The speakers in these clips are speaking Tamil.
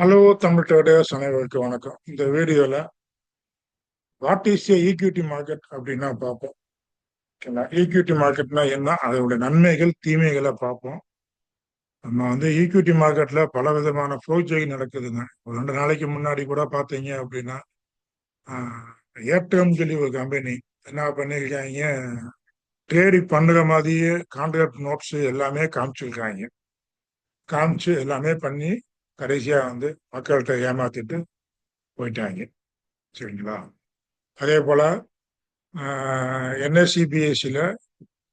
ஹலோ தமிழ் ட்ரேடர்ஸ் வணக்கம். இந்த வீடியோல what is a equity market அப்படின்னா பார்ப்போம். ஓகேங்களா? ஈக்விட்டி மார்க்கெட்னா என்ன? அதோட நன்மைகள் தீமைகளை பார்ப்போம். நம்ம வந்து ஈக்விட்டி மார்க்கெட்ல பல விதமான ப்ரோஜை நடக்குதுங்க. ஒரு ரெண்டு நாளைக்கு முன்னாடி கூட பார்த்தீங்க அப்படின்னா ஏர்டெம் சொல்லி ஒரு கம்பெனி என்ன பண்ணியிருக்காங்க? ட்ரேடிங் பண்ணுற மாதிரியே கான்ட்ராக்ட் நோட்ஸ் எல்லாமே காமிச்சிருக்காங்க. காமிச்சு எல்லாமே பண்ணி கடைசியா வந்து மக்கள்கிட்ட ஏமாத்திட்டு போயிட்டாங்க. சரிங்களா? அதே போல என்எஸ்சிபிஎஸ்சியில்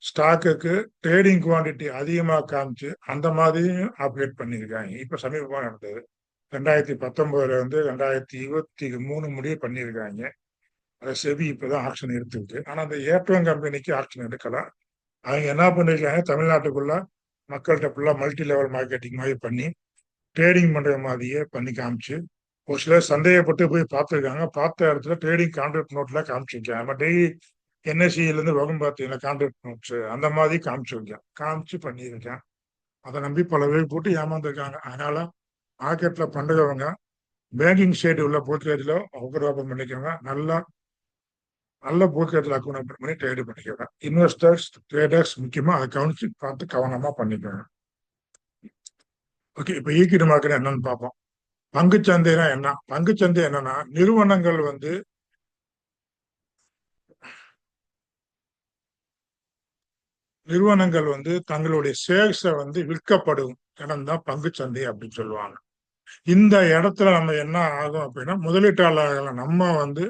ஸ்டாக்குக்கு ட்ரேடிங் குவான்டிட்டி அதிகமாக காமிச்சு அந்த மாதிரியும் ஆப்ரேட் பண்ணியிருக்காங்க. இப்போ சமீபமாக நடந்தது. ரெண்டாயிரத்தி பத்தொன்பதுல இருந்து ரெண்டாயிரத்தி இருபத்தி மூணு முடிவு பண்ணியிருக்காங்க. அதை செவி இப்போதான் ஆக்ஷன் எடுத்துருக்கு. ஆனால் அந்த ஏர்டெல் கம்பெனிக்கு ஆக்ஷன் எடுக்கலாம் அவங்க என்ன பண்ணியிருக்காங்க தமிழ்நாட்டுக்குள்ள மக்கள்கிட்ட ஃபுல்லாக மல்டி லெவல் மார்க்கெட்டிங் மாதிரி பண்ணி ட்ரேடிங் பண்ற மாதிரியே பண்ணி காமிச்சு ஒரு சிலர் சந்தேகப்பட்டு போய் பார்த்துருக்காங்க. பார்த்த இடத்துல ட்ரேடிங் கான்ட்ராக்ட் நோட்ல காமிச்சிருக்கேன் நம்ம டெய்லி என்எஸ்சியிலேருந்து வரும் பார்த்தீங்கன்னா கான்ட்ராக்ட் நோட்ஸ் அந்த மாதிரி காமிச்சிருக்கேன் காமிச்சு பண்ணியிருக்கேன். அதை நம்பி பல பேர் போட்டு ஏமாந்துருக்காங்க. அதனால மார்க்கெட்ல பண்றவங்க பேங்கிங் சைடு உள்ள போர்ட்ரேஜில் அவுக்கரோபம் ஓப்பன் பண்ணிக்கோங்க. நல்லா நல்ல போர்ட்ரேஜில் அக்கௌண்ட் ஓப்பன் பண்ணி ட்ரேடு பண்ணிக்கோங்க. இன்வெஸ்டர்ஸ் ட்ரேடர்ஸ் முக்கியமாக அதை கவனிச்சு பார்த்து கவனமாக பண்ணிக்கோங்க. ஓகே இப்போ ஈக்விட்டி மார்க்கெட் என்னன்னு பார்ப்போம் பங்குச்சந்தைனா என்ன? பங்குச்சந்தை என்னன்னா நிறுவனங்கள் வந்து நிறுவனங்கள் வந்து தங்களுடைய ஷேர்ஸை வந்து விற்கப்படும் இடம் தான் பங்குச்சந்தை அப்படின்னு சொல்லுவாங்க. இந்த இடத்துல நம்ம என்ன ஆகும் அப்படின்னா முதலீட்டாளர்களை நம்ம வந்து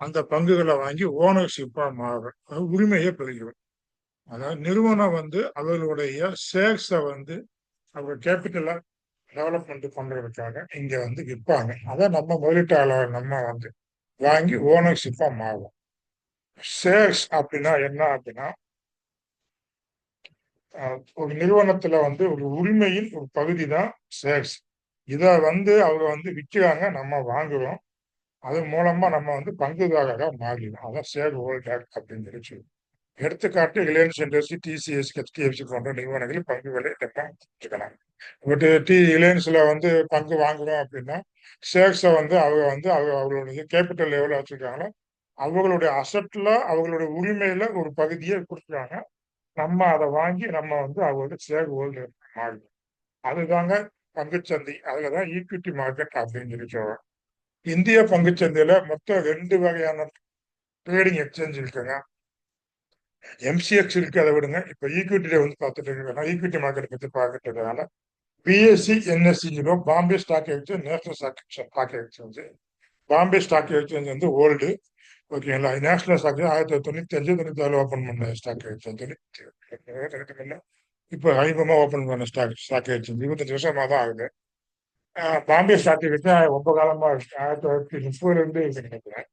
அந்த பங்குகளை வாங்கி ஓனர்ஷிப்பாக மாறுறோம் உரிமையை பெறுகிறோம் அதாவது நிறுவனம் வந்து அவர்களுடைய ஷேர்ஸை வந்து அவங்க கேபிட்டலை டெவலப்மெண்ட் பண்றதுக்காக இங்க வந்து விற்பாங்க. அதை நம்ம முதலீட்டாளர் நம்ம வந்து வாங்கி ஓனர்ஷிப்பா மாறும் ஷேர்ஸ் அப்படின்னா என்ன அப்படின்னா ஒரு நிறுவனத்துல வந்து ஒரு உரிமையின் ஒரு பகுதி தான் ஷேர்ஸ் இத வந்து அவங்க வந்து விற்கிறாங்க நம்ம வாங்குறோம். அது மூலமா நம்ம வந்து பங்குதாரராக மாறிடும் அதான் ஷேர் ஹோல்டர் அப்படின்னு சொல்லி சொல்லுவோம். எடுத்துக்காட்டு ரிலையன்ஸ் இண்டஸ்ட்ரி டிசிஎஸ் ஹெச்டிஎஃப்சி போன்ற நிறுவனங்களில் பங்குகளை வச்சுக்கலாம் பட் டி ரிலையன்ஸ்ல வந்து பங்கு வாங்குறோம் அப்படின்னா ஷேர்ஸை வந்து அவங்க வந்து அவங்க அவங்களுடைய கேபிட்டல் லெவலில் வச்சிருக்காங்களோ அவங்களுடைய அசட்ல அவங்களுடைய உரிமையில ஒரு பகுதியை கொடுத்துருக்காங்க. நம்ம அதை வாங்கி நம்ம வந்து அவங்களோட ஷேர் ஹோல்டர் மாறிடும் அதுதாங்க பங்குச்சந்தை. அதுல தான் ஈக்விட்டி மார்க்கெட் அப்படின்னு சொல்லி சொல்றோம். இந்திய பங்குச்சந்தையில மொத்தம் ரெண்டு வகையான ட்ரேடிங் எக்ஸ்சேஞ்ச் இருக்குங்க. எம்சிஎக்ஸ் இருக்கு அதை விடுங்க. இப்ப ஈக்விட்டியில வந்து பார்த்துட்டு இருக்கேன். ஈக்விட்டி மார்க்கெட் பத்தி பார்க்கறதுனால BSE என்எஸ்சிஜிலோ Bombay Stock Exchange National Stock Stock Exchange Bombay Stock Exchange வந்து ஓல்டு ஓகேங்களா நேஷனல் ஸ்டாக் ஆயிரத்தி தொண்ணூத்தி அஞ்சு தொண்ணூத்தி ஆறு ஓப்பன் பண்ண ஸ்டாக் எக்ஸ்சேஞ்ச் தொண்ணூத்தி இப்போ சமீபமா ஓப்பன் பண்ண ஸ்டாக் ஸ்டாக் எக்ஸ்சேஞ்ச் இருபத்தஞ்சு வருஷமா தான் ஆகுது. பாம்பே ஸ்டாக் எக்ஸ்சேஞ்ச் ரொம்ப காலமா இருக்கு ஆயிரத்தி தொள்ளாயிரத்தி முப்பதுல இருந்து நினைக்கிறேன்.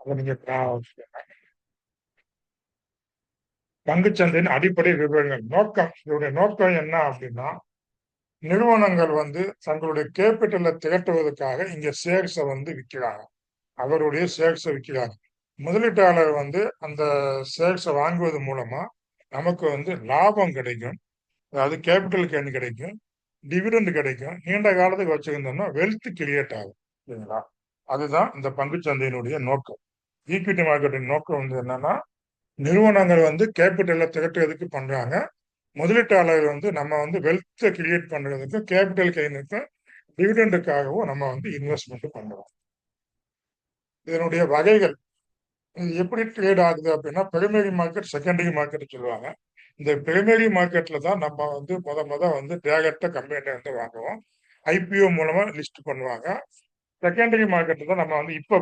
அதை நீங்க பங்குச்சந்தையின் அடிப்படை விவரங்கள். நோக்கம். இதோடைய நோக்கம் என்ன அப்படின்னா நிறுவனங்கள் வந்து தங்களுடைய கேபிட்டலை திரட்டுவதற்காக இங்க ஷேர்ஸை வந்து விற்கிறாங்க. அவருடைய ஷேர்ஸை விற்கிறாங்க. முதலீட்டாளர் வந்து அந்த ஷேர்ஸை வாங்குவது மூலமா நமக்கு வந்து லாபம் கிடைக்கும். அதாவது கேபிட்டல் கேன் கிடைக்கும். டிவிடெண்ட் கிடைக்கும். நீண்ட காலத்துக்கு வச்சுருந்தோம்னா வெல்த் கிரியேட் ஆகும். சரிங்களா? அதுதான் இந்த பங்குச்சந்தையினுடைய நோக்கம். ஈக்விட்டி மார்க்கெட்டின் நோக்கம் வந்து என்னன்னா நிறுவனங்கள் வந்து கேபிட்டலை திரட்டுறதுக்கு பண்றாங்க. முதலீட்டாளர்கள் வந்து நம்ம வந்து வெல்த்தை கிரியேட் பண்றதுக்கு கேபிட்டல் கெயினுக்கு டிவிடெண்டுக்காகவும் நம்ம வந்து இன்வெஸ்ட்மெண்ட் பண்றோம். இதனுடைய வகைகள் இது எப்படி ட்ரேட் ஆகுது அப்படின்னா பிரைமரி மார்க்கெட் செகண்டரி மார்க்கெட் சொல்லுவாங்க. இந்த பிரைமரி மார்க்கெட்ல தான் நம்ம வந்து முத முத வந்து டேரக்டா கம்பெனில வந்து வாங்குவோம். ஐபிஓ மூலமா லிஸ்ட் பண்ணுவாங்க. செகண்டரி மார்க்கெட்ல தான் நம்ம வந்து இப்போ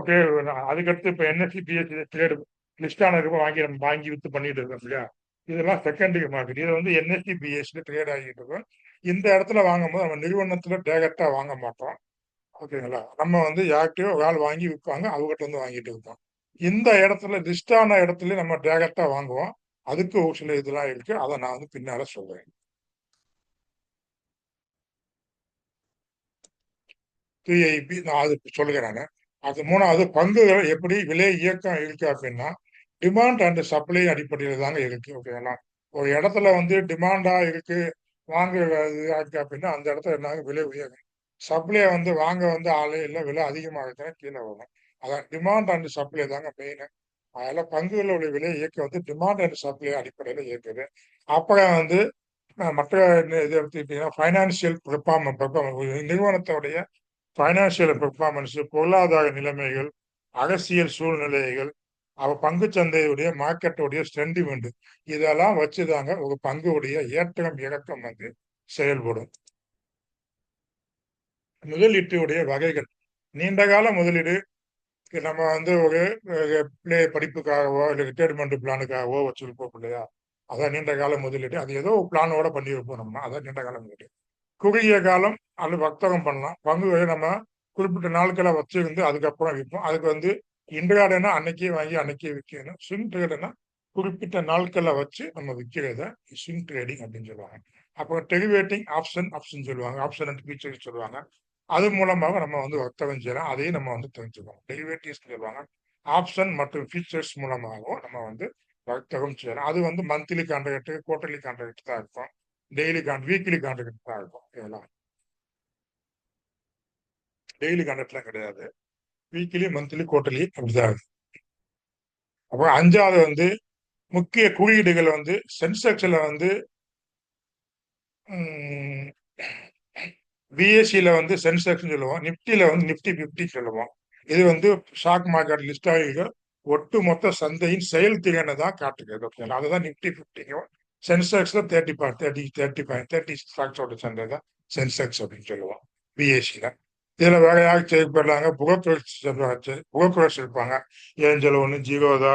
அதுக்கடுத்து இப்போ என்எஸ்சி பிஎஸ்சி ட்ரேடு லிஸ்ட் ஆனதுக்கு வாங்கி நம்ம வாங்கி வித்து பண்ணிட்டு இருக்கோம் இல்லையா? இதெல்லாம் செகண்டரி மார்க்கெட் இது வந்து என்எஸ்சி பிஎஸ்சி ட்ரேட் ஆகிட்டு இருக்கும். இந்த இடத்துல வாங்கும்போது நம்ம நிறுவனத்துல டேரக்டா வாங்க மாட்டோம். ஓகேங்களா? நம்ம வந்து யார்கிட்டயோ வேலை வாங்கி விற்பாங்க அவங்ககிட்ட வந்து வாங்கிட்டு இருக்கோம். இந்த இடத்துல லிஸ்ட் ஆன இடத்துல நம்ம டேரக்டா வாங்குவோம். அதுக்கு ஒரு சில இதெல்லாம் இருக்கு. அதை நான் வந்து பின்னால சொல்றேன். டிஐபி நான் அது சொல்லுகிறேன் அது மூணாவது பங்குகள் எப்படி விலை இயக்கம் இருக்கு அப்படின்னா டிமாண்ட் அண்ட் சப்ளை அடிப்படையில் தாங்க இருக்கு ஓகேங்களா ஒரு இடத்துல வந்து டிமாண்டா இருக்கு வாங்க இருக்கு அப்படின்னா அந்த இடத்துல என்ன விலை உயரும் சப்ளை வந்து வாங்க வந்து ஆளே இல்லை விலை அதிகமாக கீழே வரும். அதான் டிமாண்ட் அண்ட் சப்ளை தாங்க மெயின் அதில் பங்குகளுடைய விலை இயக்க வந்து டிமாண்ட் அண்ட் சப்ளை அடிப்படையில் இயக்குது. அப்புறம் வந்து மற்ற இதை எடுத்துக்கிட்டீங்கன்னா ஃபைனான்சியல் பெர்ஃபார்மன்ஸ் நிறுவனத்தோடைய ஃபைனான்சியல் பெர்ஃபார்மன்ஸ் பொருளாதார நிலைமைகள் அரசியல் சூழ்நிலைகள் அவ பங்கு சந்தையுடைய மார்க்கெட்டுடைய சென்டிமெண்ட் இதெல்லாம் வச்சுதாங்க ஒரு பங்குடைய ஏற்றம் இறக்கம் வந்து செயல்படும். முதலீட்டுடைய வகைகள். நீண்ட கால முதலீடு நம்ம வந்து ஒரு பிள்ளை படிப்புக்காகவோ இல்லை ரிட்டையர்மெண்ட் பிளானுக்காகவோ வச்சிருப்போம் இல்லையா? அதான் நீண்ட கால முதலீடு. அது ஏதோ பிளானோட பண்ணி வைப்போம் நம்ம. அதான் நீண்ட கால முதலீடு. குறுகிய காலம் அல்லது வர்த்தகம் பண்ணலாம். பங்குகளை நம்ம குறிப்பிட்ட நாட்களை வச்சிருந்து அதுக்கப்புறம் விற்போம் அதுக்கு வந்து இன்ட்ராடேனா அன்னைக்கே வாங்கி அன்னைக்கே விற்கணும். ஸ்விங் ட்ரேடுனா குறிப்பிட்ட நாட்களை வச்சு நம்ம விற்கிறத ஸ்விங் ட்ரேடிங் அப்படின்னு சொல்லுவாங்க. அப்புறம் டெலிவேட்டிங் ஆப்ஷன் ஆப்ஷன் சொல்லுவாங்க. ஆப்ஷன் அண்ட் ஃபீச்சர் சொல்லுவாங்க. அது மூலமாக நம்ம வந்து வர்த்தகம் செய்யலாம். அதையும் நம்ம வந்து தெரிஞ்சுக்கணும். டெரிவேட்டிவ்ஸ் சொல்லுவாங்க. ஆப்ஷன் மற்றும் ஃபீச்சர்ஸ் மூலமாகவும் நம்ம வந்து வர்த்தகம் செய்யலாம். அது வந்து மந்த்லி கான்ட்ராக்ட் குவார்டர்லி கான்ட்ராக்ட் தான் இருக்கும். டெய்லி கான் வீக்லி கான்ட்ராக்ட் தான் இருக்கும். இதெல்லாம். டெய்லி கான்ட்ராக்ட்லாம் கிடையாது. வீக்லி மந்த்லி குவார்டர்லி அப்படிதான். இருக்கு அப்புறம் அஞ்சாவது வந்து முக்கிய குறியீடுகள் வந்து சென்செக்ஸ்ல வந்து பிஎஸ்சியில வந்து சென்செக்ஸ் சொல்லுவோம். நிப்டியில வந்து நிப்டி பிப்டி சொல்லுவோம். இது வந்து ஸ்டாக் மார்க்கெட் லிஸ்ட் ஆகிய ஒட்டு மொத்த சந்தையின் செயல்திறனை தான் காட்டுகிறது ஓகேங்களா? அதுதான் நிப்டி பிப்டிக்கும் சென்செக்ஸில் தேர்ட்டி பா தேர்ட்டி தேர்ட்டி ஃபைவ் தேர்ட்டி ஸ்டாக்ஸோட சந்தை தான் சென்செக்ஸ் அப்படின்னு சொல்லுவோம். பிஎஸ்சியில இதுல வேலையாக செய்யப்படுறாங்க செயல்படுறாங்க புகக்குரல் புகக்குரல் இருப்பாங்க ஏஞ்சல் ஒன்று ஜீரோதா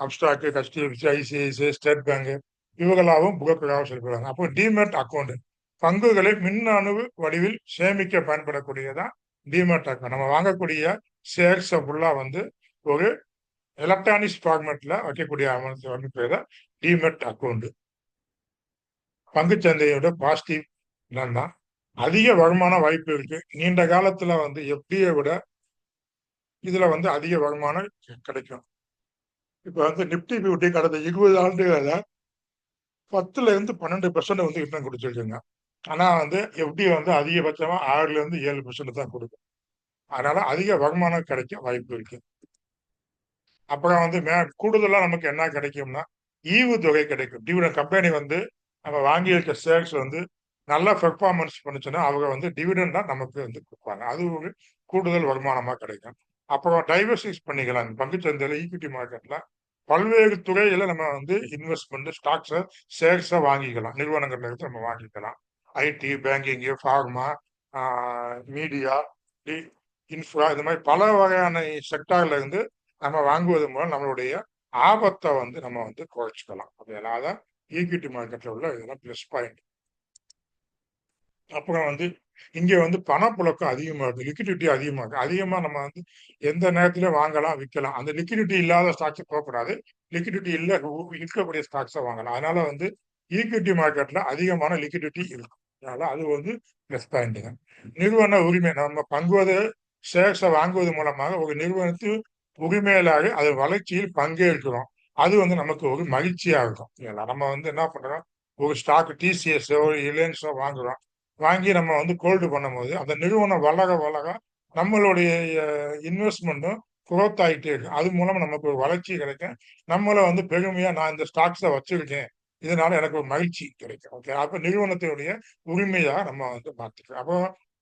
அப்டாக்கு ஹெச்டிஎஃப்சி ஐசிஐசிஐ ஸ்டேட் பேங்க் இவங்களாகவும் புகக்குறாக செயல்படுறாங்க. அப்போ டிமெட் அக்கௌண்ட் பங்குகளை மின்னணு வடிவில் சேமிக்க பயன்படக்கூடியதான் டிமெட் அக்கௌண்ட் நம்ம வாங்கக்கூடிய ஷேர்ஸை ஃபுல்லாக வந்து ஒரு எலக்ட்ரானிக்ஸ் ஃபார்மேட்ல வைக்கக்கூடிய அமைப்பு தான் டிமெட் அக்கௌண்ட் பங்குச்சந்தையோட பாசிட்டிவ் என்னன்னா அதிக வருமான வாய்ப்பு இருக்கு. நீண்ட காலத்துல வந்து எஃப்டியை விட இதுல வந்து அதிக வருமானம் கிடைக்கும். இப்ப வந்து நிப்டி பியூட்டி கடந்த இருபது ஆண்டுகள பத்துல இருந்து பன்னெண்டு பெர்சன்ட் வந்து ரிட்டர்ன் கொடுத்துருக்குங்க. ஆனா வந்து எஃப்டி வந்து அதிகபட்சமா ஆறுல இருந்து ஏழு பெர்சன்ட் தான் கொடுக்கும். அதனால அதிக வருமானம் கிடைக்க வாய்ப்பு இருக்கு. அப்புறம் வந்து மே கூடுதலா நமக்கு என்ன கிடைக்கும்னா ஈவு தொகை கிடைக்கும். டிவிடன் கம்பெனி வந்து நம்ம வாங்கி இருக்க ஷேர்ஸ் வந்து நல்ல பெர்ஃபார்மன்ஸ் பண்ணுச்சுன்னா அவங்க வந்து டிவிடெண்டா நமக்கு வந்து கொடுப்பாங்க. அது ஒரு கூடுதல் வருமானமா கிடைக்கும். அப்புறம் டைவர்சிஸ் பண்ணிக்கலாம். பங்குச்சந்தையில ஈக்விட்டி மார்க்கெட்ல பல்வேறு துறையில நம்ம வந்து இன்வெஸ்ட்மெண்ட் ஸ்டாக்ஸை ஷேர்ஸை வாங்கிக்கலாம். நிறுவனங்கள்ல இருந்து நம்ம வாங்கிக்கலாம். IT banking pharma media infra இந்த மாதிரி பல வகையான செக்டார்ல இருந்து நம்ம வாங்குவது மூலம் நம்மளுடைய ஆபத்தை வந்து நம்ம வந்து குறைச்சிக்கலாம். அப்படின்னா தான் ஈக்விட்டி மார்க்கெட்ல உள்ள இதெல்லாம் ப்ளஸ் பாயிண்ட் அப்புறம் வந்து இங்கே வந்து பணப்புழக்கம் அதிகமாக இருக்குது லிக்விடிட்டி அதிகமாக இருக்குது அதிகமாக நம்ம வந்து எந்த நேரத்திலும் வாங்கலாம் விற்கலாம். அந்த லிக்விடிட்டி இல்லாத ஸ்டாக்ஸ் போகக்கூடாது. லிக்விடிட்டி இல்லை இருக்கக்கூடிய ஸ்டாக்ஸை வாங்கலாம். அதனால வந்து ஈக்விட்டி மார்க்கெட்ல அதிகமான லிக்விடிட்டி இருக்கும் அதனால அது வந்து ப்ளஸ் பாயிண்ட்டுங்க நிறுவன உரிமை நம்ம பங்குவது ஷேர்ஸை வாங்குவது மூலமாக ஒரு நிறுவனத்து உரிமையிலாக அது வளர்ச்சியில் பங்கேற்கிறோம். அது வந்து நமக்கு ஒரு மகிழ்ச்சியாக இருக்கும். நம்ம வந்து என்ன பண்றோம்? ஒரு ஸ்டாக் டிசிஎஸ்ஓ ரிலையன்ஸோ வாங்குறோம். வாங்கி நம்ம வந்து கோல்டு பண்ணும்போது அந்த நிறுவனம் வளர வளர நம்மளுடைய இன்வெஸ்ட்மெண்ட்டும் குரோத் ஆகிட்டே இருக்கு. அது மூலம் நமக்கு ஒரு வளர்ச்சி கிடைக்கும். நம்மள வந்து பெருமையா நான் இந்த ஸ்டாக்ஸை வச்சிருக்கேன். இதனால எனக்கு ஒரு மகிழ்ச்சி கிடைக்கும். ஓகே அப்ப நிறுவனத்தினுடைய உரிமையாக நம்ம வந்து மாத்திக்கிறோம் அப்போ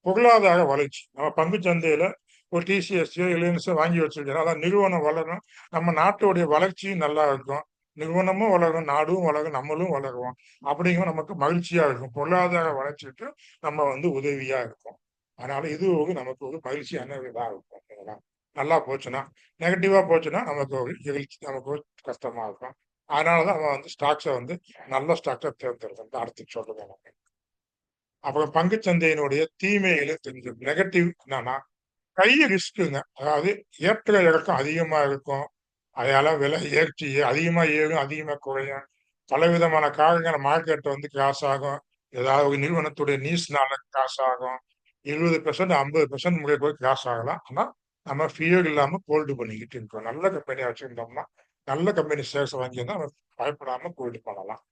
பொருளாதார வளர்ச்சி. நம்ம பங்கு சந்தையில ஒரு டிசிஎஸ்சியோ ரிலையன்ஸோ வாங்கி வச்சிருக்கிறோம் அதான் நிறுவனம் வளரும் நம்ம நாட்டுடைய வளர்ச்சியும் நல்லா இருக்கும். நிறுவனமும் வளரும் நாடும் வளரும் நம்மளும் வளருவோம். அப்படிங்கும் நமக்கு மகிழ்ச்சியா இருக்கும். பொருளாதார வளர்ச்சிக்கு நம்ம வந்து உதவியா இருக்கும். அதனால இது ஒரு நமக்கு ஒரு மகிழ்ச்சியான இதாக இருக்கும். நல்லா போச்சுன்னா நெகட்டிவா போச்சுன்னா நமக்கு ஒரு எகிழ்ச்சி நமக்கு ஒரு கஷ்டமா இருக்கும். அதனாலதான் நம்ம வந்து ஸ்டாக்ஸை வந்து நல்ல ஸ்டாக்ஸை தேர்ந்தெடுக்கணும். அடுத்து சொல்லுங்க நமக்கு அப்புறம் பங்கு சந்தையினுடைய தீமைகளை தெரிஞ்சு நெகட்டிவ் என்னன்னா கை ரிஸ்க்குங்க அதாவது ஏற்ற இறக்கம் அதிகமா இருக்கும். அதனால விலை ஏற்றி அதிகமா ஏறும் அதிகமா குறையும். பலவிதமான காரணங்கள் மார்க்கெட் வந்து கிராஸ் ஆகும். ஏதாவது ஒரு நிறுவனத்துடைய நியூஸ்னால கிராஸ் ஆகும். இருபது பெர்சன்ட் ஐம்பது பெர்சன்ட் முறை போய் கிராஸ் ஆகலாம். ஆனா நம்ம ஃபியர் இல்லாம ஹோல்டு பண்ணிக்கிட்டு இருக்கோம். நல்ல கம்பெனியா வச்சிருந்தோம்னா நல்ல கம்பெனி ஷேர்ஸ் வாங்கியிருந்தா நம்ம பயப்படாம கோல்டு பண்ணலாம்.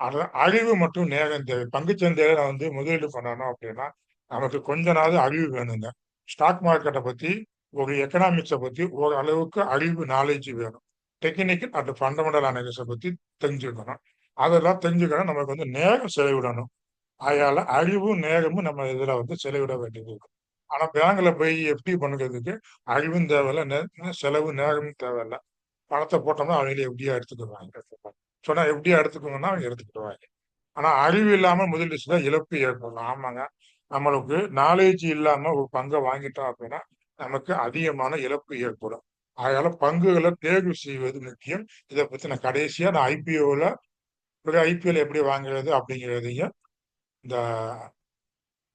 அது அறிவு மற்றும் நேரம் தேவை. பங்குச்சந்தையில வந்து முதலீடு பண்ணணும் அப்படின்னா நமக்கு கொஞ்ச நாள் அறிவு வேணுங்க. ஸ்டாக் மார்க்கெட்டை பத்தி ஒரு எக்கனாமிக்ஸை பற்றி ஓரளவுக்கு அறிவு நாலேஜ் வேணும். டெக்னிக்கல் அண்ட் ஃபண்டமெண்டல் அனாலிசிஸை பற்றி தெரிஞ்சுக்கணும். அதெல்லாம் தெரிஞ்சுக்கணும் நமக்கு வந்து நேரம் செலவிடணும். அதனால அறிவும் நேரமும் நம்ம இதில் வந்து செலவிட வேண்டியது இருக்கும் ஆனால் பேங்கில் போய் எப்படி பண்ணுறதுக்கு அறிவும் தேவையில்ல செலவு நேரமும் தேவையில்ல. பணத்தை போட்டோம்னா அவங்களே எப்படியா எடுத்துக்குவாங்க. சொன்னால் எப்படியா எடுத்துக்கோங்கன்னா அவங்க எடுத்துக்கிடுவாங்க. ஆனால் அறிவு இல்லாமல் முதலீடு செய்தால் இழப்பு ஏற்படலாம் ஆமாங்க. நம்மளுக்கு நாலேஜ் இல்லாமல் ஒரு பங்கை வாங்கிட்டோம் அப்படின்னா நமக்கு அதிகமான இழப்பு ஏற்படும். அதனால பங்குகளை தேர்வு செய்வது முக்கியம். இதை பத்தி நான் கடைசியா நான் ஐபிஓல ஐபிஎல் எப்படி வாங்குறது அப்படிங்கிறதையும் இந்த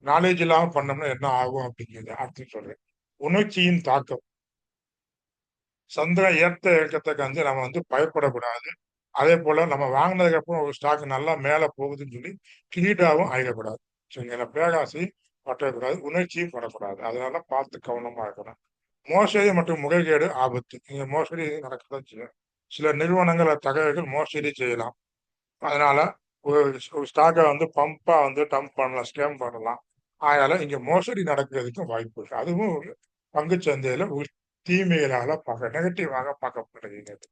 நாலேஜ் இல்லாம பண்ணோம்னா என்ன ஆகும் அப்படிங்கிறது அடுத்து சொல்றேன். உணர்ச்சியின் தாக்கம். சந்திரன் ஏற்ற இறக்கத்துக்கு வந்து நம்ம வந்து பயப்படக்கூடாது. அதே போல நம்ம வாங்கினதுக்கு அப்புறம் ஒரு ஸ்டாக் நல்லா மேல போகுதுன்னு சொல்லி கிரீடாவும் ஆயிடக்கூடாது. சரிங்களா? பேராசை பற்றக்கூடாது உணர்ச்சியும் படக்கூடாது அதனால பார்த்து கவனமா இருக்கணும். மோசடி மற்றும் முறைகேடு ஆபத்து. இங்க மோசடி நடக்கதான் செய்யும் சில நிறுவனங்கள் தகவல்கள் மோசடி செய்யலாம். அதனால ஒரு ஒரு ஸ்டாக்கை வந்து பம்பா வந்து டம்ப் பண்ணலாம் ஸ்கேம் பண்ணலாம். அதனால இங்க மோசடி நடக்கிறதுக்கும் வாய்ப்பு இருக்கு. அதுவும் ஒரு பங்கு சந்தையில ஒரு தீமைகளால பார்க்க நெகட்டிவாக பார்க்கப்படுகிறது.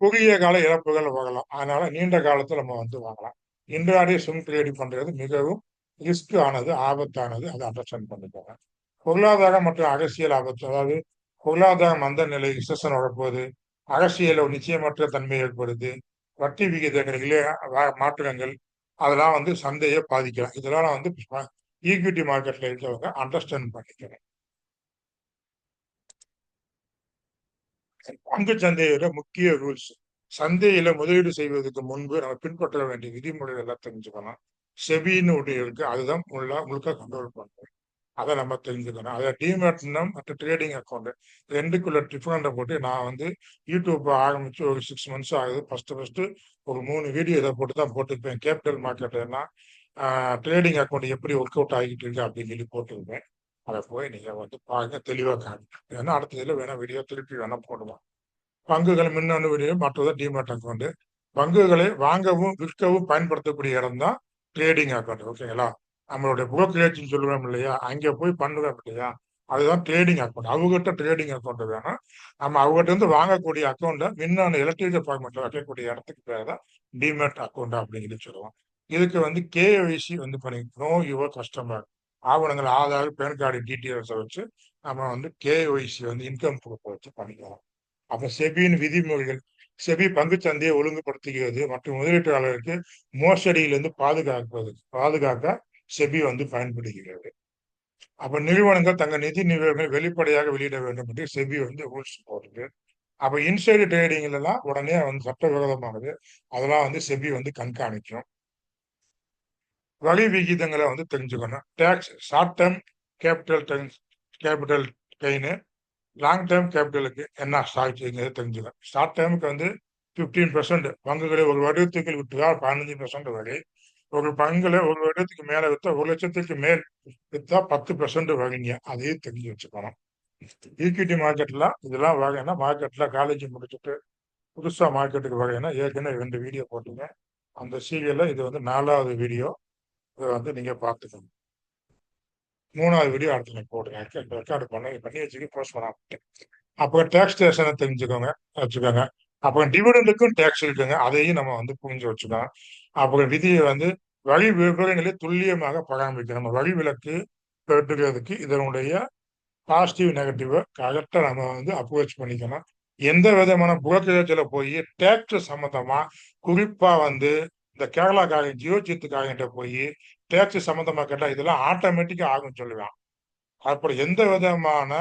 குறுகிய கால இழப்புகள் வாங்கலாம் அதனால நீண்ட காலத்துல நம்ம வந்து வாங்கலாம். இன்றாடி சிம் கிரியேட் பண்றது மிகவும் ரிஸ்க் ஆனது ஆபத்தானது அதை அண்டர்ஸ்டாண்ட் பண்ணிக்கோங்க. பொருளாதார மற்றும் அரசியல் ஆபத்து அதாவது பொருளாதார மந்த நிலை ரிசன் வரப்போகுது அரசியல நிச்சயமற்ற தன்மை ஏற்படுது வட்டி விகிதங்களிலே மாற்றங்கள் அதெல்லாம் வந்து சந்தையை பாதிக்கலாம். இதெல்லாம் வந்து ஈக்விட்டி மார்க்கெட்ல இருக்கிறவங்க அண்டர்ஸ்டாண்ட் பண்ணிக்கிறேன். பங்கு சந்தையோட முக்கிய ரூல்ஸ் சந்தையில முதலீடு செய்வதற்கு முன்பு நம்ம பின்பற்ற வேண்டிய விதிமுறைகள் எல்லாம் தெரிஞ்சுக்கலாம் செபின்னு ஒன்று இருக்கு அதுதான் முள்ள முழுக்க கண்ட்ரோல் பண்றோம். அதை நம்ம தெரிஞ்சுக்கணும். அதை டிமேட்னம் மற்ற ட்ரேடிங் அக்கௌண்ட் ரெண்டுக்குள்ள டிஃபரெண்டை போட்டு நான் வந்து யூடியூப் ஆரம்பிச்சு ஒரு சிக்ஸ் மந்த்ஸ் ஆகுது. ஃபர்ஸ்ட் ஃபர்ஸ்ட் ஒரு மூணு வீடியோ இதை போட்டு தான் போட்டிருப்பேன். கேபிட்டல் மார்க்கெட்னா ட்ரேடிங் அக்கௌண்ட் எப்படி ஒர்க் அவுட் ஆகிட்டு இருக்கு அப்படின்னு சொல்லி போட்டிருப்பேன். அதை போய் நீங்க வந்து பாருங்க தெளிவாக காமிக்கும் ஏன்னா அடுத்த இதில் வேணா வீடியோ திருப்பி வேணா போடுவோம் பங்குகள் மின்னணு வீடியோ மற்றதான் டிமேட் அக்கௌண்ட் பங்குகளை வாங்கவும் விற்கவும் பயன்படுத்தக்கூடிய இடம் தான் ட்ரேடிங் அக்கௌண்ட் ஓகேங்களா நம்மளுடைய புரோக்கரேஜ்னு சொல்லுவோம் இல்லையா? அங்கே போய் பண்ணுவேன் இல்லையா? அதுதான் ட்ரேடிங் அக்கௌண்ட் அவங்ககிட்ட ட்ரேடிங் அக்கௌண்ட் வேணும் நம்ம அவங்ககிட்ட இருந்து வாங்கக்கூடிய அக்கௌண்ட்டை மின்னணு எலக்ட்ரிக்கல் ஃபார்மெட்ல வைக்கக்கூடிய இடத்துக்கு பேர் தான் டிமெட் அக்கௌண்ட் அப்படின்னு சொல்லுவோம். இதுக்கு வந்து கேஒய்சி வந்து பண்ணிக்கணும் யுவர் கஸ்டமர் ஆவணங்கள் ஆதார் பேன் கார்டு டீட்டெயில்ஸை வச்சு நம்ம வந்து கேஒய்சி வந்து இன்கம் ப்ரூஃப் வச்சு பண்ணிக்கலாம். அப்போ செபியின் விதிமுறைகள் செபி பங்கு சந்தையை ஒழுங்குபடுத்துகிறது மற்றும் முதலீட்டாளருக்கு மோசடியிலிருந்து பாதுகாப்பது பாதுகாக்க செபி வந்து பயன்படுகிறது. அப்ப நிறுவனங்கள் தங்கள் நிதி நிறுவனங்கள் வெளிப்படையாக வெளியிட வேண்டும் என்று செபி வந்து ரூல்ஸ் போடுது. அப்ப இன்சைடு ட்ரேடிங்ல எல்லாம் உடனே வந்து சட்டவிரோதமானது. அதெல்லாம் வந்து செபி வந்து கண்காணிக்கும். வரி விகிதங்களை வந்து தெரிஞ்சுக்கணும். Tax short term capital capital gain long term கேபிட்டலுக்கு என்ன ஸ்ட்ராட்டஜிங்கிறத தெரிஞ்சுக்கலாம் ஷார்ட் டேர்முக்கு வந்து ஃபிஃப்டீன் பெர்சன்ட் பங்குகளை ஒரு வருடத்துக்கு விட்டுதான் பதினஞ்சு பெர்சன்ட் வரை. ஒரு பங்குல ஒரு வருடத்துக்கு மேல வித்தா ஒரு லட்சத்துக்கு மேல் வித்தா பத்து பெர்சன்ட் வகைங்க அதையும் தெரிஞ்சு வச்சுக்கணும். ஈக்விட்டி மார்க்கெட்ல இதெல்லாம் வகைன்னா மார்க்கெட்ல காலேஜ் முடிச்சுட்டு புதுசா மார்க்கெட்டுக்கு வகைன்னா ஏற்கனவே ரெண்டு வீடியோ போட்டுங்க அந்த சீரியல்ல இது வந்து நாலாவது வீடியோ இதை வந்து நீங்க பார்த்துக்கணும் மூணாவது வீடியோ அடுத்து நான் போடுறேன் ரெக்கார்டு பண்ணி பண்ணி வச்சுக்கி போஸ்ட் பண்ண அப்புறம் டேக்ஸ் ஸ்டேஷனை தெரிஞ்சுக்கோங்க வச்சுக்கோங்க. அப்புறம் டிவிடெண்டுக்கும் டேக்ஸ் இருக்குங்க. அதையும் நம்ம வந்து புரிஞ்சு வச்சுக்கோங்க அப்புறம் விதியை வந்து வழி விவரங்களை துல்லியமாக பராமரிக்கணும். நம்ம வழி விலக்கு பெற்றுக்கிறதுக்கு இதனுடைய பாசிட்டிவ் நெகட்டிவை கரெக்டாக நம்ம வந்து அப்ரோச் பண்ணிக்கணும். எந்த விதமான புரோக்கரேஜில் போய் டேக்ஸ் சம்மந்தமாக குறிப்பாக வந்து இந்த கேரளாக்காரன் ஜியோஜித்துக்காரங்கிட்ட போய் டேக்ஸ் சம்மந்தமாக கேட்டால் இதெல்லாம் ஆட்டோமேட்டிக்காக ஆகும்னு சொல்லுவான். அப்புறம் எந்த விதமான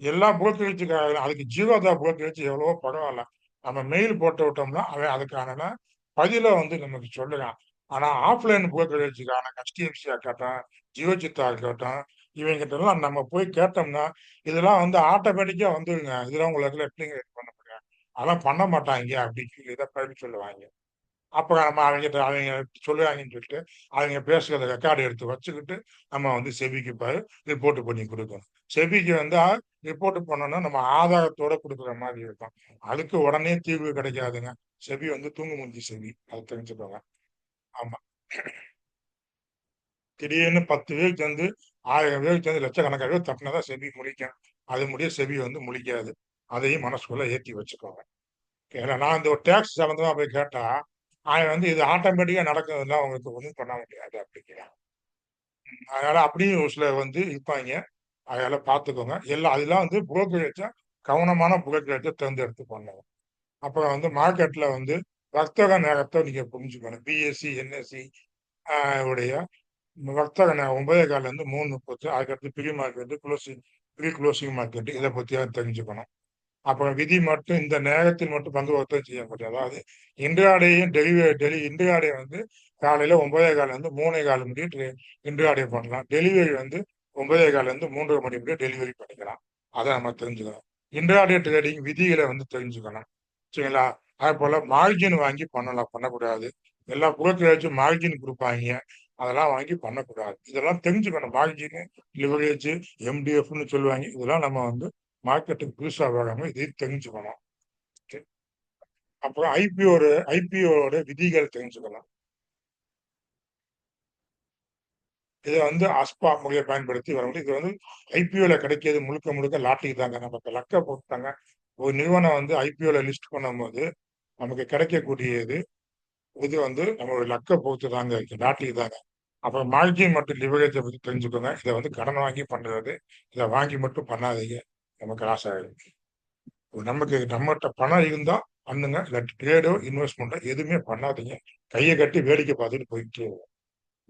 எல்லா புரோக்கரேஜுக்காக அதுக்கு ஜீவாதா புரோக்கரேஜ் எவ்வளவோ பரவாயில்ல. நம்ம மெயில் போட்டு விட்டோம்னா அவன் அதுக்கான பதில வந்து நமக்கு சொல்லுறான். ஆனா ஆஃப்லைன் புரோக்கரேஜுக்கான ஹெச்டிஎஃப்சியா இருக்கட்டும் ஜியோஜித்தா இருக்கட்டும் இவங்கிட்ட எல்லாம் நம்ம போய் கேட்டோம்னா இதெல்லாம் வந்து ஆட்டோமேட்டிக்கா வந்துருங்க. இதெல்லாம் உங்களுக்கு எப்படி பண்ண முடியும்? அதெல்லாம் பண்ண மாட்டாங்க அப்படின்னு சொல்லி இதை பதில் சொல்லுவாங்க. அப்புறம் நம்ம அவங்ககிட்ட அவங்க சொல்லுவாங்கன்னு சொல்லிட்டு அவங்க பேசுகிறத ரெக்கார்டு எடுத்து வச்சுக்கிட்டு நம்ம வந்து செபிக்கு பாரு ரிப்போர்ட் பண்ணி கொடுக்கணும். செபிக்கு வந்து ரிப்போர்ட் பண்ணோம்னா நம்ம ஆதாரத்தோட கொடுக்குற மாதிரி இருக்கும். அதுக்கு உடனே தீர்வு கிடைக்காதுங்க. செபி வந்து தூங்கு மூஞ்சி செபி. அதை தெரிஞ்சுக்கோங்க ஆமா. திடீர்னு பத்து பேருக்கு சேர்ந்து ஆயிரம் பேருக்கு வந்து லட்சக்கணக்காக பேர் தட்டினதான் செவி முடிக்கும் அது முடிய செவி வந்து முழிக்காது. அதையும் மனசுக்குள்ள ஏற்றி வச்சுக்கோங்க. ஏன்னா நான் இந்த ஒரு டேக்ஸ் சம்மந்தமா போய் கேட்டா அவன் வந்து இது ஆட்டோமேட்டிக்காக நடக்கிறதுலாம் அவங்களுக்கு ஒன்றும் பண்ண முடியாது அப்படிங்கிறான். அதனால அப்படியும் ஒரு சிலர் வந்து இருப்பாங்க. அதனால பார்த்துக்கோங்க எல்லாம் அதெல்லாம் வந்து புரோக்கரேஜை கவனமான புரோக்கரேஜை தேர்ந்தெடுத்து பண்ணுவோம் அப்புறம் வந்து மார்க்கெட்டில் வந்து வர்த்தக நேரத்தை நீங்கள் புரிஞ்சுக்கணும். பிஎஸ்சி என்எஸ்சி உடைய வர்த்தக நேரம் ஒன்பதே காலில் இருந்து மூணு முப்பத்து அதுக்கடுத்து pre market closing pre closing market இதை பற்றியாக தெரிஞ்சுக்கணும். அப்புறம் விதி மட்டும் இந்த நேரத்தில் மட்டும் பங்கு வர்த்தகம் செய்ய முடியும். அதாவது இன்றாடையும் டெலிவரி டெலி இன்றாடை வந்து காலையில ஒன்பதே கால இருந்து மூணே கால் முடியும் இன்றாடை பண்ணலாம். டெலிவரி வந்து ஒன்பதே கால இருந்து மூன்றரை மணி முடியும் டெலிவரி பண்ணிக்கலாம். அதை நம்ம தெரிஞ்சுக்கணும். இன்றாடே ட்ரேடிங் விதிகளை வந்து தெரிஞ்சுக்கணும். சரிங்களா? அதே போல மார்ஜின் வாங்கி பண்ணலாம். பண்ணக்கூடாது. எல்லா புரோக்கரேஜும் மார்ஜின் கொடுப்பாங்க. அதெல்லாம் வாங்கி பண்ணக்கூடாது. இதெல்லாம் தெரிஞ்சுக்கணும். மார்ஜின் லிவரேஜ் எம்டிஎஃப்னு சொல்லுவாங்க. இதெல்லாம் நம்ம வந்து மார்க்கெட்டுக்கு புதுசாக வராம இதையும் தெரிஞ்சுக்கணும். அப்புறம் ஐபிஓட ஐபிஓட விதிகள் தெரிஞ்சுக்கலாம். இதை வந்து அஸ்பா முறையை பயன்படுத்தி வர முடியும். இது வந்து ஐபிஓல கிடைக்கிறது முழுக்க முழுக்க லாட்டி தாங்க. நமக்கு லக்க போட்டாங்க. ஒரு நிறுவனம் வந்து ஐபிஓல லிஸ்ட் பண்ணும்போது நமக்கு கிடைக்கக்கூடியது இது வந்து நம்மளோட லக்க பொறுத்து தாங்க இருக்கு. லாட்டி தாங்க. அப்புறம் மார்ஜின் மற்றும் லிவரேஜை பற்றி தெரிஞ்சுக்கோங்க. இதை வந்து கடன் வாங்கி பண்ணுறது இதை வாங்கி மட்டும் பண்ணாதீங்க. நமக்கு லாஸ் ஆகிடும் நமக்கு நம்மகிட்ட பணம் இருந்தா பண்ணுங்க. இல்லாட்டி ட்ரேடோ இன்வெஸ்ட்மெண்ட்டோ எதுவுமே பண்ணாதீங்க. கையை கட்டி வேடிக்கை பார்த்துட்டு போயிட்டே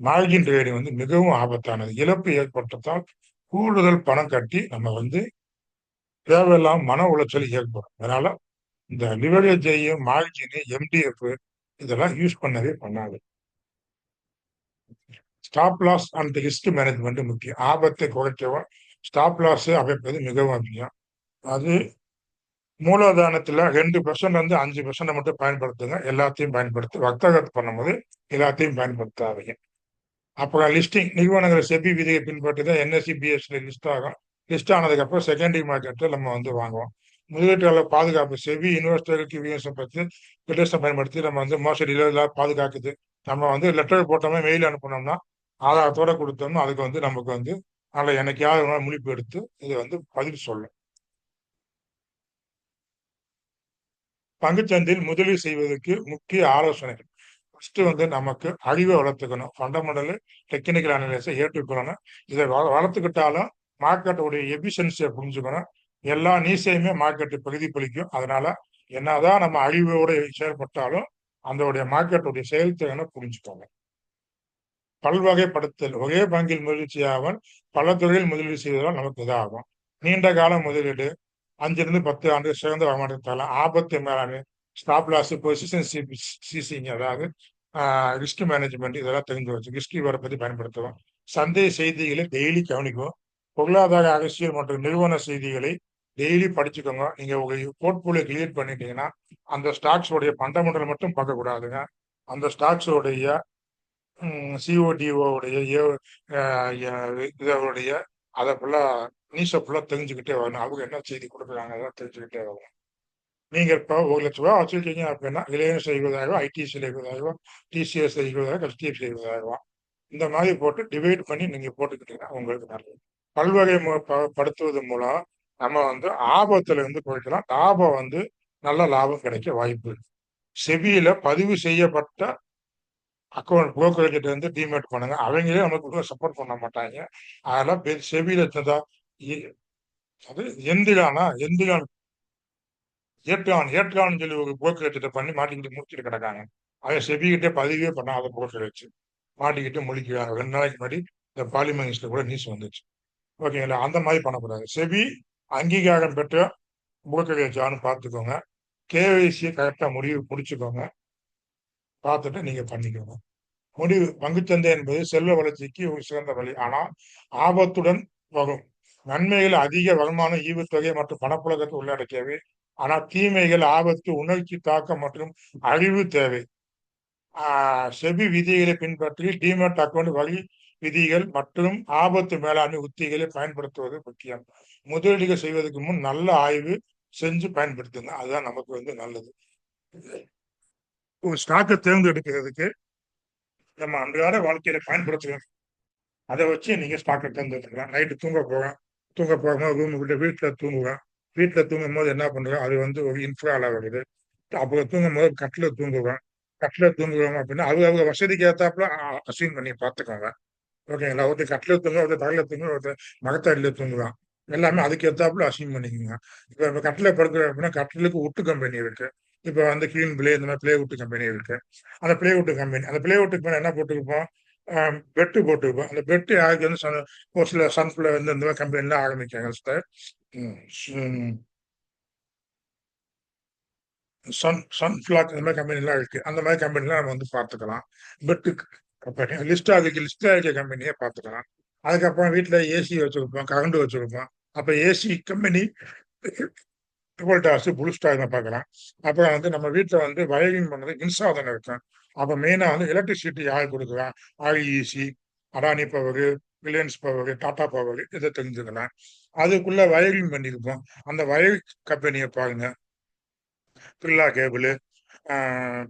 மார்ஜின் ட்ரேடிங் வந்து மிகவும் ஆபத்தானது. இழப்பு ஏற்பட்டதால் கூடுதல் பணம் கட்டி நம்ம வந்து தேவையில்லாம மன உளைச்சல் ஏற்படும். அதனால இந்த லிவரேஜையும் மார்ஜின் எம்டிஎஃப் இதெல்லாம் யூஸ் பண்ணவே பண்ணாது. Stop loss and risk management முக்கியம். ஆபத்தை குறைக்கவா? ஸ்டாப் லாஸ் அமைப்பது மிகவும் அவசியம் அது மூலதானத்துல ரெண்டு பர்சன்ட் வந்து அஞ்சு பர்சன்ட் மட்டும் பயன்படுத்துங்க. எல்லாத்தையும் பயன்படுத்தி வர்த்தகத்தை பண்ணும்போது எல்லாத்தையும் பயன்படுத்தாதீங்க. அப்புறம் லிஸ்டிங் நிறுவனங்களை செபி விதியை பின்பற்றி தான் என்எஸ்சி பிஎஸ்சி லிஸ்ட் ஆகும். லிஸ்ட் ஆனதுக்கப்புறம் செகண்டரி மார்க்கெட்டில் நம்ம வந்து வாங்குவோம். முதலீட்டாளர் பாதுகாப்பு செவி இன்வெஸ்டர்களுக்கு விஎஸ்எம் பற்றி கிட்டேஷன் பயன்படுத்தி நம்ம வந்து மோசடியில் பாதுகாக்குது. நம்ம வந்து லெட்டர் போட்டோமே மெயில் அனுப்பினோம்னா ஆதாரத்தோட கொடுத்தோம்னா அதுக்கு வந்து நமக்கு வந்து அதில் என்னைக்காவது முழிப்பு எடுத்து இதை வந்து பதில் சொல்லும். பங்குச்சந்தையில் முதலீடு செய்வதற்கு முக்கிய ஆலோசனைகள். ஃபர்ஸ்ட் வந்து நமக்கு அறிவை வளர்த்துக்கணும். ஃபண்டமெண்டலு டெக்னிக்கல் அனலைஸை ஏற்றுக்கொள்ளணும். இதை வளர்த்துக்கிட்டாலும் மார்க்கெட்டோடைய எஃபிஷியன்சியை புரிஞ்சுக்கணும். எல்லா நீசையுமே மார்க்கெட்டு பிரதிபலிக்கும் அதனால என்னதான் நம்ம அழிவோட செயல்பட்டாலும் அந்த மார்க்கெட்டுடைய செயல்திறனை புரிஞ்சுக்கோங்க. பல்வகைப்படுத்தல் ஒரே பங்கில் முதலீடு செய்யாமல் பல துறையில் முதலீடு செய்வதால் நமக்கு இதாகும். நீண்ட கால முதலீடு அஞ்சிலிருந்து பத்து ஆண்டு சிறந்த வருமானத்தை தரலாம் ஆபத்து மேலாண்மை ஸ்டாப் லாஸ் பொசிஷன் சீசிங் அதாவது ரிஸ்க் மேனேஜ்மெண்ட் இதெல்லாம் தெரிஞ்சு வச்சு ரிஸ்க் பற்றி பயன்படுத்துவோம். சந்தை செய்திகளை டெய்லி கவனிக்கும் பொருளாதார அரசியல் மற்றும் நிறுவன செய்திகளை டெய்லி படிச்சுக்கோங்க. நீங்க உங்க போர்ட்போலியோ கிளியர் பண்ணிட்டீங்கன்னா அந்த ஸ்டாக்ஸோடைய பண்டமெண்டல் மட்டும் பார்க்கக்கூடாதுங்க. அந்த ஸ்டாக்ஸோடைய சிஓடிஓடைய இதோடைய அதை ஃபுல்லாக நியூஸை ஃபுல்லாக தெரிஞ்சுக்கிட்டே வரணும். அவங்க என்ன செய்தி கொடுக்குறாங்க அதெல்லாம் தெரிஞ்சுக்கிட்டே வரணும். நீங்கள் இப்போ ஒரு லட்ச ரூபா வச்சுருக்கீங்க அப்படின்னா ரிலையன்ஸ் இருபதாயிரம் ஐடிசியில் இருபதாயிரம் டிசிஎஸ் இருபதாயிரம் ஹெச்டிஎஃப்சி இருபதாயிரம் இந்த மாதிரி போட்டு டிவைட் பண்ணி நீங்கள் போட்டுக்கிட்டீங்கன்னா உங்களுக்கு நல்லது. பல்வகை படுத்துவது மூலம் நம்ம வந்து ஆபத்துல இருந்து குறைக்கலாம் லாபம் வந்து நல்ல லாபம் கிடைக்க வாய்ப்பு செவியில பதிவு செய்யப்பட்ட அக்கௌண்ட் புரோக்கரேஜ் வந்து டிமேட் பண்ணுங்க. அவங்களே நமக்கு சப்போர்ட் பண்ண மாட்டாங்க. அதெல்லாம் பெரிய இருந்தா அது எந்திரானா எந்திரான். ஏற்றான் ஏற்கான்னு சொல்லி ஒரு புரோக்கரேஜ் பண்ணி மாட்டிக்கிட்டு முடிச்சுட்டு கிடக்காங்க. அதை செவிகிட்டே பதிவே பண்ணாத புரோக்கரேஜ் மாட்டிக்கிட்டு முழிக்கிறாங்க ரெண்டு நாளைக்கு முன்னாடி இந்த பார்லிமெண்ட்ஸ்ல கூட நியூஸ் வந்துச்சு. ஓகேங்களா அந்த மாதிரி பண்ணக்கூடாது. செவி அங்கீகாரம் பெற்ற புரோக்கரேஜான்னு பார்த்துக்கோங்க. கேவைசியை கரெக்டாக முடிவு முடிச்சுக்கோங்க. பார்த்துட்டு நீங்க பண்ணிக்கோங்க. முடிவு. பங்குச்சந்தை என்பது செல்வ வளர்ச்சிக்கு ஒரு சிறந்த வழி. ஆனால் ஆபத்துடன் வரும் நன்மைகள் அதிக வருமான ஈவுத்தொகை மற்றும் பணப்புழக்கத்தை உள்ளடக்கியவை. ஆனால் தீமைகள் ஆபத்து உணர்ச்சி தாக்கம் மற்றும் அழிவு தேவை. செபி விதிகளை பின்பற்றி டிமெட் அக்கௌண்ட் வழி விதிகள் மற்றும் ஆபத்து மேலாண்மை உத்திகளை பயன்படுத்துவது முக்கியம். முதலீடுகள் செய்வதற்கு முன் நல்ல ஆய்வு செஞ்சு பயன்படுத்துங்க. அதுதான் நமக்கு வந்து நல்லது. ஒரு ஸ்டாக்கை தேர்ந்தெடுக்கிறதுக்கு நம்ம அன்றாட வாழ்க்கையில பயன்படுத்துகிறோம். அதை வச்சு நீங்க ஸ்டாக்கை தேர்ந்தெடுத்துக்கலாம் நைட்டு தூங்க போவேன் தூங்க போகும்போது ரூம் விட்டு வீட்டில் தூங்குவேன் வீட்டில் தூங்கும் போது என்ன பண்ணுவேன் அது வந்து ஒரு இன்ஃப்ரால வருது. அப்புறம் தூங்கும் போது கட்டில் தூங்குவேன் கட்டில் தூங்குவோம் அப்படின்னா அது அவங்க வசதிக்கு ஏற்றாப்புல அசீன் பண்ணி பார்த்துக்கோங்க. ஓகேங்களா? ஒருத்தர் கட்டில் தூங்க ஒருத்தர் தலையில தூங்க ஒருத்தர் மகத்தாடியில் தூங்குவான். எல்லாமே அதுக்கு ஏற்றாப்புல அசீன் பண்ணிக்கோங்க. இப்போ இப்போ கட்டில் படுக்கிற அப்படின்னா கட்டிலுக்கு உட்டு கம்பெனி இருக்கு. இப்போ வந்து கிளீன் பிளே இந்த மாதிரி பிளே கம்பெனி இருக்கு. அந்த பிளே கம்பெனி அந்த பிளே உட்டுக்கு மேலே என்ன போட்டுருப்போம்? பெட்டு போட்டுருப்போம். அந்த பெட்டு யாருக்கு வந்து சன் ஒரு சில சன்ஃபிளவர் வந்து இந்த மாதிரி கம்பெனிலாம் ஆரம்பிக்காங்க சார் சன் சன்ஃபிளாக் இந்த மாதிரி கம்பெனிலாம் இருக்கு. அந்த மாதிரி கம்பெனிலாம் நம்ம வந்து பார்த்துக்கலாம். பெட்டு கம்பெனி லிஸ்ட் ஆகிருக்கு லிஸ்ட் இருக்க கம்பெனியே பார்த்துக்கலாம். அதுக்கப்புறம் வீட்டில் ஏசி வச்சுருப்போம் கரண்ட் வச்சுருப்போம். அப்போ AC company Voltas Blue Star பார்க்கலாம். அப்புறம் வந்து நம்ம வீட்டில் வந்து வயரிங் பண்ணது மின்சாதனம் இருக்கும். அப்போ மெயினாக வந்து எலக்ட்ரிசிட்டி யார் கொடுக்குறா. REC Adani Power Reliance Power Tata Power இதை தெரிஞ்சுக்கலாம். அதுக்குள்ள வயரிங் பண்ணியிருப்போம். அந்த வயர் கம்பெனியை பாருங்க. பில்லா கேபிள்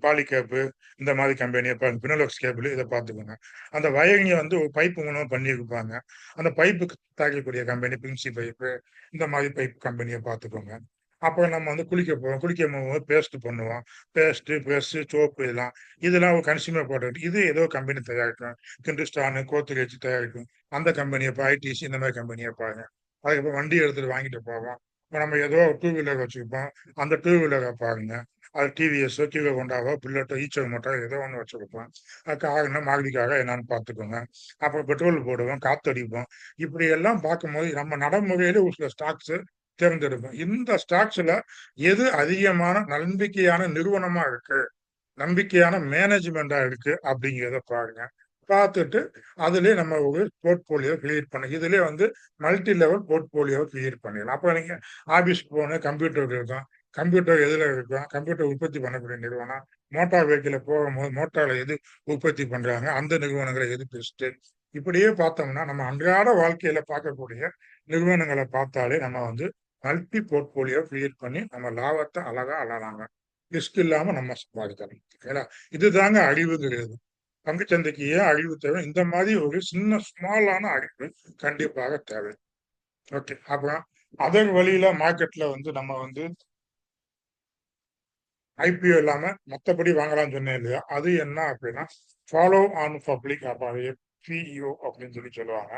பாலி கேப்பு இந்த மாதிரி கம்பெனியை பாருங்க. பினோலக்ஸ் கேபிள் இதை பார்த்துக்கோங்க. அந்த வயரிங்கை வந்து ஒரு பைப்பு மூலமாக பண்ணியிருப்பாங்க. அந்த பைப்புக்கு தாக்கக்கூடிய கம்பெனி பிங்சி பைப்பு இந்த மாதிரி பைப் கம்பெனியை பார்த்துக்கோங்க. அப்போ நம்ம வந்து குளிக்க போவோம். குளிக்க போகும்போது பேஸ்ட் பண்ணுவோம். பேஸ்ட்டு ப்ரெஸ்ஸு சோப்பு இதெல்லாம் இதெல்லாம் ஒரு கன்சியூமர் ப்ராடக்ட் இது ஏதோ கம்பெனி தயாரிக்கும் கிண்டுஸ்டானு கோத்துரேஜ் தயாரிக்கும். அந்த கம்பெனியை இப்போ ஐடிசி இந்த மாதிரி கம்பெனியை பாருங்க அதுக்கப்புறம் வண்டி எடுத்துட்டு வாங்கிட்டு போவோம். இப்போ நம்ம ஏதோ டூ வீலர் வச்சுருப்போம் அந்த டூ வீலரை பாருங்க. அது டிவிஎஸ்ஸோ கியூவே கொண்டாவோ புல்லட்டோ ஈச்சல் மோட்டோ ஏதோ ஒன்று வச்சுருப்போம். காரணம் மாகுதிக்காக என்னன்னு பார்த்துக்கோங்க. அப்புறம் பெட்ரோல் போடுவோம் காத்தடிப்போம். இப்படி எல்லாம் பார்க்கும்போது நம்ம நடைமுறையில ஒரு சில ஸ்டாக்ஸு தேர்ந்தெடுக்கும் இந்த ஸ்டாக்ஸ்ல எது அதிகமான நம்பிக்கையான நிறுவனமா இருக்கு நம்பிக்கையான மேனேஜ்மெண்டா இருக்கு அப்படிங்கிறத பாருங்க. பார்த்துட்டு அதுலேயே நம்ம ஒரு போர்ட்போலியோ கிளியர் பண்ண இதுலேயே வந்து மல்டி லெவல் போர்ட்போலியோ கிளியர் பண்ணிடலாம். அப்போ நீங்க ஆஃபீஸ்க்கு போகணும் கம்ப்யூட்டர் இருக்கும் கம்ப்யூட்டர் எதுல இருக்கும்? கம்ப்யூட்டர் உற்பத்தி பண்ணக்கூடிய நிறுவனம். மோட்டார் வெஹிக்கிள போகும்போது மோட்டார்ல எது உற்பத்தி பண்றாங்க? அந்த நிறுவனங்களை எது பெஸ்ட் இப்படியே பார்த்தோம்னா நம்ம அன்றாட வாழ்க்கையில பார்க்கக்கூடிய நிறுவனங்களை பார்த்தாலே நம்ம வந்து மல்டி போர்ட்போலியோ கிரியேட் பண்ணி நம்ம லாபத்தை அழகா அழறாங்க. ரிஸ்க் இல்லாம நம்ம சம்பாதிக்கலாம். ஏன்னா இதுதாங்க அழிவுங்கிறது பங்குச்சந்தைக்கு ஏன் அழிவு தேவை? இந்த மாதிரி ஒரு சின்ன ஸ்மாலான அழிவு கண்டிப்பாக தேவை. ஓகே அப்புறம் அதர் வழியில மார்க்கெட்ல வந்து நம்ம வந்து ஐபிஓ இல்லாம மற்றபடி வாங்கலாம்னு சொன்னேன் இல்லையா? அது என்ன அப்படின்னா ஃபாலோ ஆன் பப்ளிக் அப்படியே பிஇஓ அப்படின்னு சொல்லி சொல்லுவாங்க.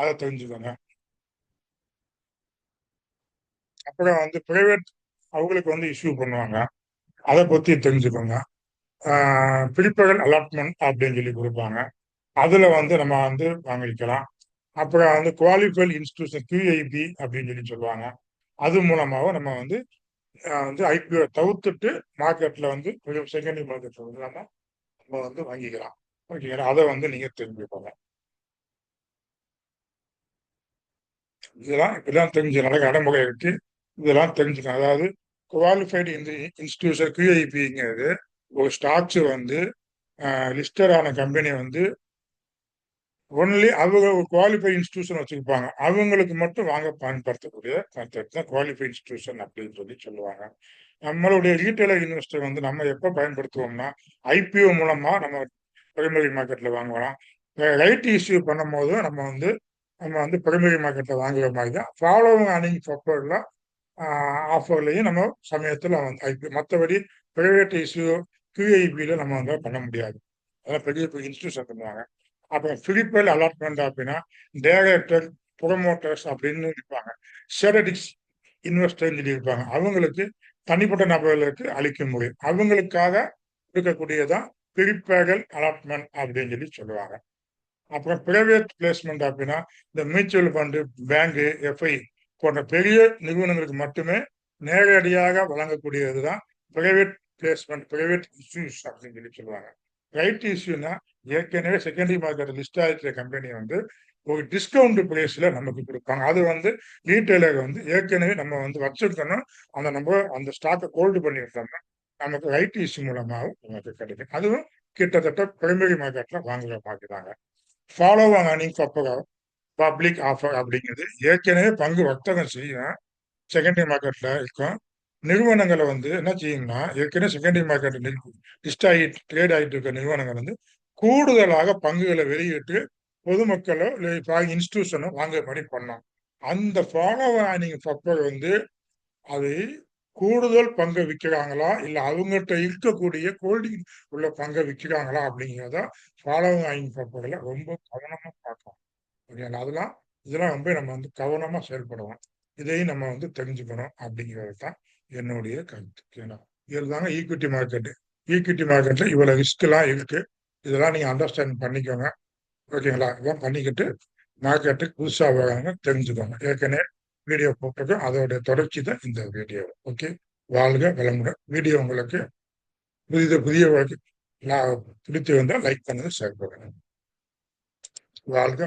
அதை தெரிஞ்சுக்கோங்க. அப்புறம் வந்து பிரைவேட் அவங்களுக்கு வந்து இஷ்யூ பண்ணுவாங்க. அதை பற்றி தெரிஞ்சுக்கோங்க. பிரிப்பகல் அலாட்மெண்ட் அப்படின்னு சொல்லி கொடுப்பாங்க. அதில் வந்து நம்ம வந்து வாங்கிக்கலாம். அப்புறம் வந்து குவாலிஃபைட் இன்ஸ்டியூஷன் கியூஐபி அப்படின்னு சொல்லி சொல்லுவாங்க. அது மூலமாகவும் நம்ம வந்து வந்து ஐபிஓ தவிர்த்துட்டு மார்க்கெட்டில் வந்து செகண்டரி மார்க்கெட்டில் வந்து நம்ம நம்ம வந்து வாங்கிக்கலாம். ஓகேங்களா? அதை வந்து நீங்கள் தெரிஞ்சுக்கோங்க. இதெல்லாம் இப்படிலாம் தெரிஞ்சு நடக்க நடைமுறை இருக்கு இதெல்லாம் தெரிஞ்சுக்கணும் அதாவது குவாலிஃபைடு இந்த இன்ஸ்டியூஷன் கியூஐபிங்கிறது ஒரு ஸ்டாக்ஸ் வந்து லிஸ்டரான கம்பெனி வந்து ஒன்லி அவங்க ஒரு குவாலிஃபைட் இன்ஸ்டியூஷன் வச்சுருப்பாங்க. அவங்களுக்கு மட்டும் வாங்க பயன்படுத்தக்கூடிய கான்செப்ட் தான் குவாலிஃபைட் இன்ஸ்டியூஷன் அப்படின்னு சொல்லி சொல்லுவாங்க. நம்மளுடைய ரீட்டைலர் இன்வெஸ்டர் வந்து நம்ம எப்போ பயன்படுத்துவோம்னா ஐபிஓ மூலமாக நம்ம பிரைமரி மார்க்கெட்டில் வாங்கலாம். ரைட் இஷ்யூ பண்ணும் போதும் நம்ம வந்து நம்ம வந்து பிரைமரி மார்க்கெட்டில் வாங்குற மாதிரி தான் ஃபாலோவிங் அர்னிங் சப்போர்ட்ல ஆஃபர்லையும் நம்ம சமயத்தில் வந்து ஐபி மற்றபடி ப்ரைவேட் இஷ்யூ கியூஐபியில் நம்ம வந்து பண்ண முடியாது. அதெல்லாம் பெரிய பெரிய இன்ஸ்டியூஷன் பண்ணுவாங்க. அப்புறம் பிலிப்பல் அலாட்மெண்ட் அப்படின்னா டைரக்டர் ப்ரொமோட்டர்ஸ் அப்படின்னு இருப்பாங்க. ஷேரடிக்ஸ் இன்வெஸ்டர்னு சொல்லி இருப்பாங்க. அவங்களுக்கு தனிப்பட்ட நபர்களுக்கு அளிக்க முடியும் அவங்களுக்காக இருக்கக்கூடியதான் பிரிப்பேகல் அலாட்மெண்ட் அப்படின்னு சொல்லி சொல்லுவாங்க. அப்புறம் பிரைவேட் பிளேஸ்மெண்ட் அப்படின்னா இந்த மியூச்சுவல் ஃபண்டு பேங்கு எஃப்ஐ போன்ற பெரிய நிறுவனங்களுக்கு மட்டுமே நேரடியாக வழங்கக்கூடியது தான் பிரைவேட் பிளேஸ்மெண்ட் பிரைவேட் இஷ்யூஸ் அப்படின்னு சொல்லி சொல்லுவாங்க. ரைட் இஷ்யூனா ஏற்கனவே செகண்டரி மார்க்கெட் லிஸ்ட் ஆகிற கம்பெனி வந்து ஒரு டிஸ்கவுண்ட் பிரைஸ்ல நமக்கு கொடுப்பாங்க. அது வந்து ரீட்டைலர் வந்து ஏற்கனவே நம்ம வந்து வச்சிருக்கணும் அந்த நம்ம அந்த ஸ்டாக்கை ஹோல்டு பண்ணியிருந்தோம்னா நமக்கு ரைட் இஷ்யூ மூலமாகவும் நமக்கு கிடைக்கும். அதுவும் கிட்டத்தட்ட பிரைமரி மார்க்கெட்ல வாங்குற மாதிரி தாங்க. ஃபாலோ அர்னிங் அப்புறம் பப்ளிக் ஆஃபர் அப்படிங்கிறது ஏற்கனவே பங்கு வர்த்தகம் செய்யும். செகண்டரி மார்க்கெட்ல இருக்கும். நிறுவனங்களை வந்து என்ன செய்யுங்கன்னா ஏற்கனவே செகண்டரி மார்க்கெட் லிஸ்ட் ஆகிட்டு ட்ரேட் ஆகிட்டு இருக்க நிறுவனங்கள் வந்து கூடுதலாக பங்குகளை வெளியிட்டு பொதுமக்களோ இல்லை இன்ஸ்டிடியூஷனோ மாதிரி பண்ணோம். அந்த ஃபாலோ ஆனிங் பப்பர் வந்து அதை கூடுதல் பங்கை விற்கிறாங்களா இல்லை அவங்ககிட்ட இருக்கக்கூடிய கோல்டிங் உள்ள பங்கை விற்கிறாங்களா அப்படிங்கிறத ஃபாலோவிங் ஆயின் பப்பர்ல ரொம்ப கவனமாக பார்க்கலாம் ஓகேங்களா அதெல்லாம் இதெல்லாம் ரொம்ப நம்ம வந்து கவனமாக செயல்படுவோம் இதையும் நம்ம வந்து தெரிஞ்சுக்கணும் அப்படிங்கிறது தான் என்னுடைய கருத்து. ஓகேங்களா இதுதாங்க ஈக்விட்டி மார்க்கெட்டு ஈக்விட்டி மார்க்கெட்டில் இவ்வளோ ரிஸ்க்லாம் இருக்குது இருக்கு. இதெல்லாம் நீங்கள் அண்டர்ஸ்டாண்ட் பண்ணிக்கோங்க. ஓகேங்களா? இதெல்லாம் பண்ணிக்கிட்டு மார்க்கெட்டுக்கு புதுசாக வராங்க தெரிஞ்சுக்கோங்க. ஏற்கனவே வீடியோ போட்டிருக்கோம் அதோட தொடர்ச்சி தான் இந்த வீடியோ. ஓகே? வாழ்க வளமுடன். வீடியோ உங்களுக்கு புதிய புதிய பிடித்து வந்தால் லைக் பண்ணுங்க ஷேர் பண்ணுங்க. வாழ்க